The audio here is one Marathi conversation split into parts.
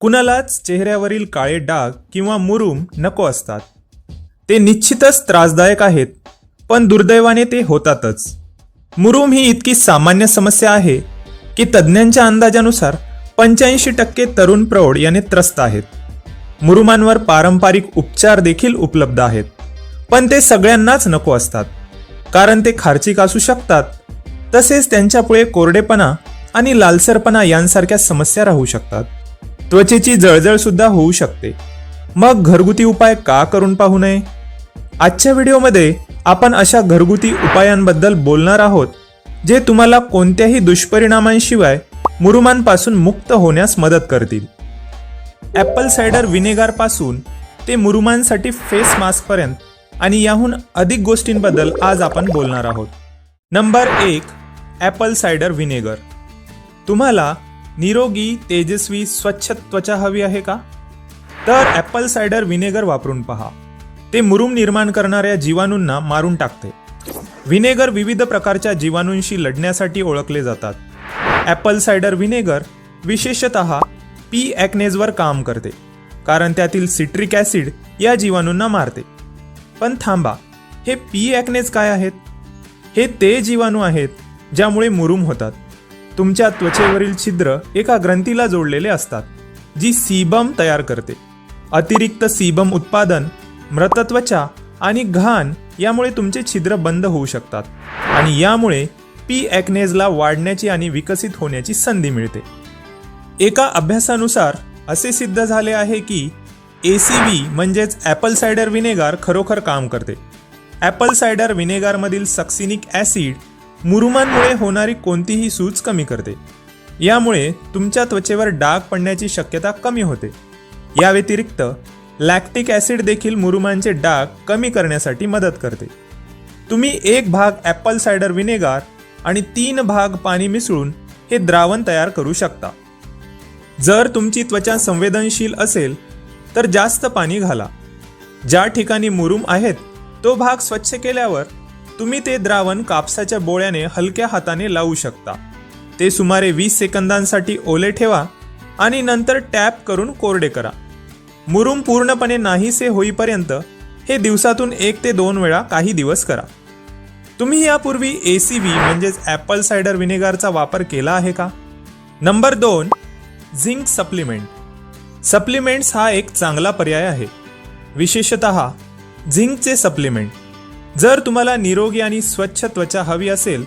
कुणालाच चेहऱ्यावरील काळे डाग किंवा मुरूम नको असतात. ते निश्चितच त्रासदायक आहेत पण दुर्दैवाने ते होतातच. मुरूम ही इतकी सामान्य समस्या आहे की तज्ज्ञांच्या अंदाजानुसार पंच्याऐंशी टक्के तरुण प्रौढ याने त्रस्त आहेत. मुरुमांवर पारंपरिक उपचार देखील उपलब्ध आहेत पण ते सगळ्यांनाच नको असतात. कारण ते खार्चिक असू शकतात तसेच त्यांच्यापुढे कोरडेपणा आणि लालसरपणा यांसारख्या समस्या राहू शकतात. त्वचेची जळजळ सुद्धा होऊ शकते. मग घरगुती उपाय का करून पाहू नये? आजच्या व्हिडिओमध्ये आपण अशा घरगुती उपायांबद्दल बोलणार आहोत जे तुम्हाला कोणत्याही दुष्परिणामांशिवाय मुरुमांपासून मुक्त होण्यास मदत करतील. ॲपल सायडर विनेगारपासून ते मुरुमांसाठी फेस मास्कपर्यंत आणि याहून अधिक गोष्टींबद्दल आज आपण बोलणार आहोत. नंबर एक ॲपल सायडर विनेगर. तुम्हाला निरोगी तेजस्वी स्वच्छ त्वचा हवी आहे का? तर ॲपल सायडर विनेगर वापरून पहा. ते मुरुम निर्माण करणाऱ्या जीवाणूंना मारून टाकते. विनेगर विविध प्रकारच्या जीवाणूंशी लढण्यासाठी ओळखले जातात. ॲपल सायडर विनेगर विशेषत पी ॲक्नेजवर काम करते कारण त्यातील सिट्रिक ॲसिड या जीवाणूंना मारते. पण थांबा हे पी ॲक्नेज काय आहेत? हे ते जीवाणू आहेत ज्यामुळे मुरूम होतात. तुमच्या त्वचेवरील छिद्र एका ग्रंथीला जोडलेले असतात जी सीबम तयार करते. अतिरिक्त सीबम उत्पादन मृतत्वचा आणि घाण यामुळे तुमचे छिद्र बंद होऊ शकतात आणि यामुळे पी ॲक्नेजला वाढण्याची आणि विकसित होण्याची संधी मिळते. एका अभ्यासानुसार असे सिद्ध झाले आहे की ए सी व्ही म्हणजेच ॲपल सायडर विनेगार खरोखर काम करते. ॲपल सायडर विनेगारमधील सक्सिनिक ॲसिड मुरुमांमुळे होणारी कोणतीही सूज कमी करते. यामुळे तुमच्या त्वचेवर डाग पडण्याची शक्यता कमी होते. या व्यतिरिक्त लॅक्टिक ॲसिड देखील मुरुमांचे डाग कमी करण्यासाठी मदत करते. तुम्ही एक भाग ॲपल सायडर विनेगार आणि तीन भाग पाणी मिसळून हे द्रावण तयार करू शकता. जर तुमची त्वचा संवेदनशील असेल तर जास्त पाणी घाला. ज्या ठिकाणी मुरुम आहेत तो भाग स्वच्छ केल्यावर तुम्ही ते द्रावण कापसाच्या बोळ्याने हलक्या हाताने लावू शकता. ते सुमारे वीस सेकंदांसाठी ओले ठेवा आणि नंतर टॅप करून कोरडे करा. मुरूम पूर्णपणे नाहीसे होईपर्यंत हे दिवसातून एक ते दोन वेळा काही दिवस करा. तुम्ही यापूर्वी ए सी व्ही म्हणजेच ॲपल सायडर विनेगारचा वापर केला आहे का? नंबर दोन झिंक सप्लिमेंट. सप्लिमेंट्स हा एक चांगला पर्याय आहे. विशेषत झिंकचे सप्लिमेंट. जर तुम्हाला निरोगी आणि स्वच्छ त्वचा हवी असेल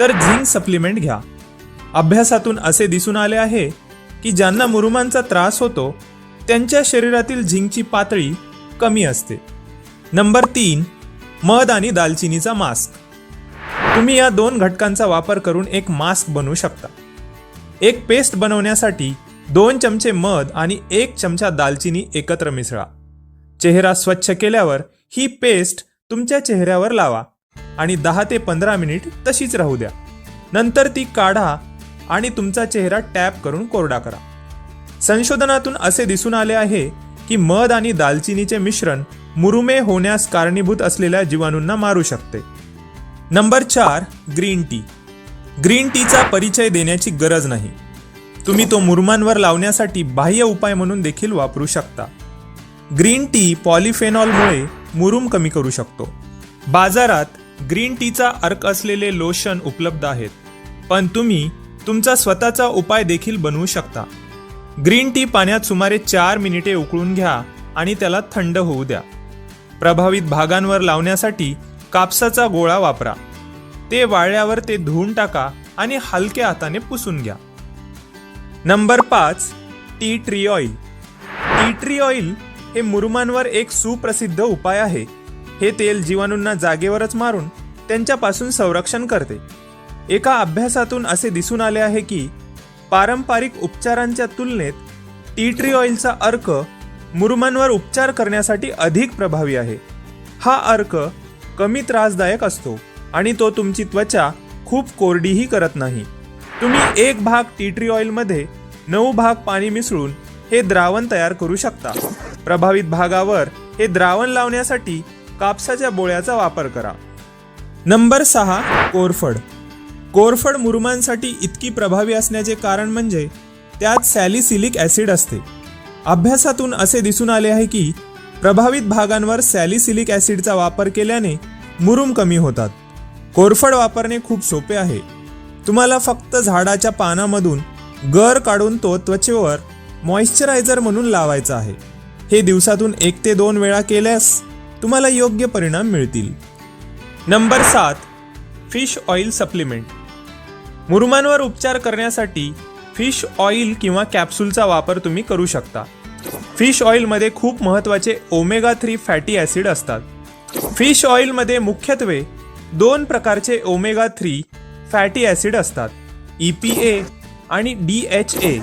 तर झिंक सप्लिमेंट घ्या. अभ्यासातून असे दिसून आले आहे की ज्यांना मुरुमांचा त्रास होतो त्यांच्या शरीरातील झिंकची पातळी कमी असते. नंबर तीन मध आणि दालचिनीचा मास्क. तुम्ही या दोन घटकांचा वापर करून एक मास्क बनवू शकता. एक पेस्ट बनवण्यासाठी दोन चमचे मध आणि एक चमचा दालचिनी एकत्र मिसळा. चेहरा स्वच्छ केल्यावर ही पेस्ट तुमच्या चेहऱ्यावर लावा आणि दहा ते पंधरा मिनिट तशीच राहू द्या. नंतर ती काढा आणि तुमचा चेहरा टॅप करून कोरडा करा. संशोधनातून असे दिसून आले आहे की मध आणि दालचिनीचे मिश्रण मुरुमे होण्यास कारणीभूत असलेल्या जीवाणूंना मारू शकते. नंबर चार ग्रीन टी. ग्रीन टीचा परिचय देण्याची गरज नाही. तुम्ही तो मुरुमांवर लावण्यासाठी बाह्य उपाय म्हणून देखील वापरू शकता. ग्रीन टी पॉलिफेनॉलमुळे मुरूम कमी करू शकतो. बाजारात ग्रीन टीचा अर्क असलेले लोशन उपलब्ध आहेत पण तुम्ही तुमचा स्वतःचा उपाय देखील बनवू शकता. ग्रीन टी पाण्यात सुमारे चार मिनिटे उकळून घ्या आणि त्याला थंड होऊ द्या. प्रभावित भागांवर लावण्यासाठी कापसाचा गोळा वापरा. ते वाळल्यावर ते धुवून टाका आणि हलक्या हाताने पुसून घ्या. नंबर पाच tea tree oil. Tea tree oil हे मुरुमांवर एक सुप्रसिद्ध उपाय आहे. हे तेल जीवाणूंना जागेवरच मारून त्यांच्यापासून संरक्षण करते. एका अभ्यासातून असे दिसून आले आहे की पारंपरिक उपचारांच्या तुलनेत टी ट्री ऑइलचा अर्क मुरुमांवर उपचार करण्यासाठी अधिक प्रभावी आहे. हा अर्क कमी त्रासदायक असतो आणि तो तुमची त्वचा खूप कोरडीही करत नाही. तुम्ही एक भाग टी ट्री ऑइलमध्ये नऊ भाग पाणी मिसळून हे द्रावण तयार करू शकता. प्रभावित भागावर हे द्रावण लावण्यासाठी कापसाच्या बोळ्याचा वापर करा. नंबर सहा कोरफड. कोरफड मुरुमांसाठी इतकी प्रभावी असण्याचे कारण म्हणजे त्यात सॅलिसिलिक ॲसिड असते. अभ्यासातून असे दिसून आले आहे की प्रभावित भागांवर सॅलिसिलिक ॲसिडचा वापर केल्याने मुरुम कमी होतात. कोरफड वापरणे खूप सोपे आहे. तुम्हाला फक्त झाडाच्या पानामधून गर काढून तो त्वचेवर मॉइश्चरायझर म्हणून लावायचा आहे. हे दिवसातून एक ते दोन वेळा केल्यास तुम्हाला योग्य परिणाम मिळतील. नंबर सात फिश ऑइल सप्लिमेंट. मुरुमांवर उपचार करण्यासाठी फिश ऑइल किंवा कॅप्सूलचा वापर तुम्ही करू शकता. फिश ऑइलमध्ये खूप महत्त्वाचे ओमेगा थ्री फॅटी ॲसिड असतात. फिश ऑइलमध्ये मुख्यत्वे दोन प्रकारचे ओमेगा थ्री फॅटी ॲसिड असतात. ई पी ए आणि डी एच ए.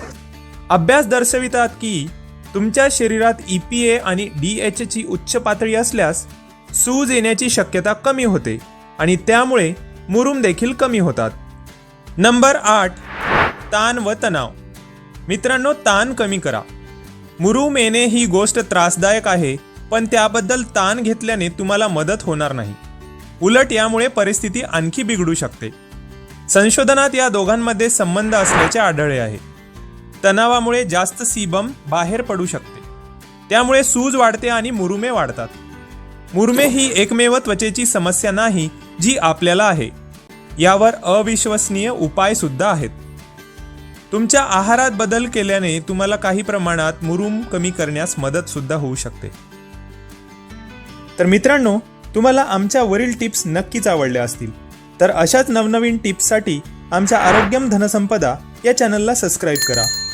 अभ्यास दर्शवितात की तुमच्या शरीरात ई पी ए आणि डी एच ची उच्च पातळी असल्यास सूज येण्याची शक्यता कमी होते आणि त्यामुळे मुरूम देखील कमी होतात. नंबर आठ ताण व तणाव. मित्रांनो ताण कमी करा. मुरुम येणे ही गोष्ट त्रासदायक आहे पण त्याबद्दल ताण घेतल्याने तुम्हाला मदत होणार नाही. उलट यामुळे परिस्थिती आणखी बिघडू शकते. संशोधनात या दोघांमध्ये संबंध असल्याचे आढळले आहे. तणावामुळे जास्त सीबम बाहेर पडू शकते. त्यामुळे सूज वाढते आणि मुरुमे वाढतात. मुरुमे ही एकमेव त्वचेची समस्या नाही जी आपल्याला आहे. यावर अविश्वसनीय उपाय सुद्धा आहेत. तुमच्या आहारात बदल केल्याने तुम्हाला काही प्रमाणात मुरुम कमी करण्यास मदत सुद्धा होऊ शकते. तर मित्रांनो तुम्हाला आमच्या वरील टिप्स नक्कीच आवडल्या असतील. तर अशाच नवनवीन टिप्ससाठी आमच्या आरोग्यम धनसंपदा या चॅनलला सबस्क्राईब करा.